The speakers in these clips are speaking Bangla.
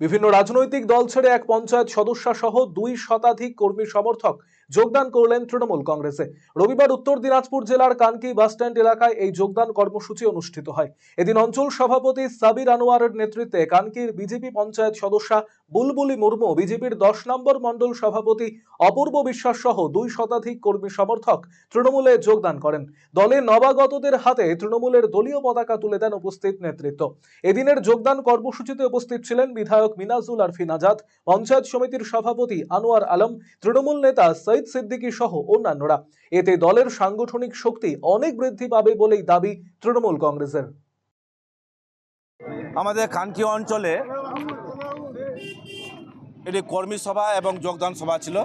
বিভিন্ন রাজনৈতিক দল ছেড়ে এক পঞ্চায়েত সদস্য সহ দুই শতাধিক কর্মী সমর্থক যোগদান করলেন তৃণমূল কংগ্রেসে। রবিবার উত্তর দিনাজপুর জেলার কানকি বাসস্ট্যান্ড এলাকায় এই যোগদান কর্মসূচি অনুষ্ঠিত হয়। এদিন অঞ্চল সভাপতি সাবির আনোয়ারের নেতৃত্বে কানকির বিজেপি পঞ্চায়েত সদস্যা বুলবুলি মুর্মু, বিজেপির দশ নম্বর মণ্ডল সভাপতি অপূর্ব বিশ্বাস সহ দুই শতাধিক কর্মী সমর্থক তৃণমূলে যোগদান করেন। দলে নবাগতদের হাতে তৃণমূলের দলীয় পতাকা তুলে দেন উপস্থিত নেতৃত্ব। এদিনের যোগদান কর্মসূচিতে উপস্থিত ছিলেন বিধায়ক মিনাজুল আরফিন আজাদ পঞ্চায়েত সমিতির সভাপতি আনোয়ার আলম, তৃণমূল নেতা সৈয়দ সিদ্দিকী সহ অন্যান্যরা। এতে দলের সাংগঠনিক শক্তি অনেক বৃদ্ধি পাবে বলেই দাবি তৃণমূল কংগ্রেসের। আমাদের কানকি অঞ্চলে এটি কর্মী সভা এবং যোগদান সভা ছিল।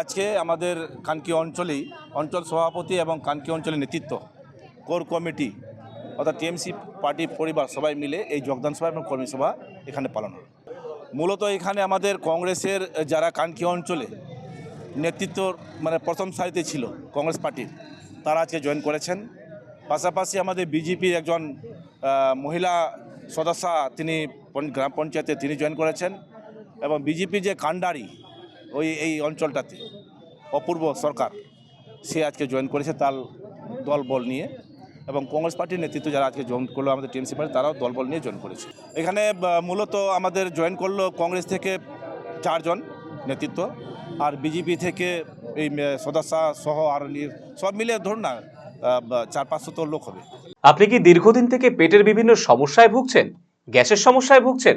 আজকে আমাদের কানকি অঞ্চলেই অঞ্চল সভাপতি এবং কানকি অঞ্চলের নেতৃত্ব, কোর কমিটি অর্থাৎ টিএমসি পার্টি পরিবার সবাই মিলে এই যোগদান সভা এবং কর্মী সভা এখানে পালন হলো। মূলত এখানে আমাদের কংগ্রেসের যারা কানকি অঞ্চলে নেতৃত্ব মানে প্রথম সারিতে ছিল কংগ্রেস পার্টির, তারা আজকে জয়েন করেছেন। পাশাপাশি আমাদের বিজেপির একজন মহিলা সদস্যা তিনি গ্রাম পঞ্চায়েতে তিনি জয়েন করেছেন এবং বিজেপি যে কান্ডারি ওই, এই অঞ্চলটাতে অপূর্ব সরকার, সে আজকে জয়েন করেছে তার দল বল নিয়ে। এবং কংগ্রেস পার্টির নেতৃত্ব যারা আজকে জয়েন করল, আমাদের টিএমসি পার্টি, তারাও দলবল নিয়ে জয়েন করেছে। এখানে মূলত আমাদের জয়েন করল কংগ্রেস থেকে চারজন নেতৃত্ব আর বিজেপি থেকে এই সদস্য সহ আর সব মিলে ধরুন না চার পাঁচশো তো লোক হবে। আপনি কি দীর্ঘদিন থেকে পেটের বিভিন্ন সমস্যায় ভুগছেন? গ্যাসের সমস্যায় ভুগছেন?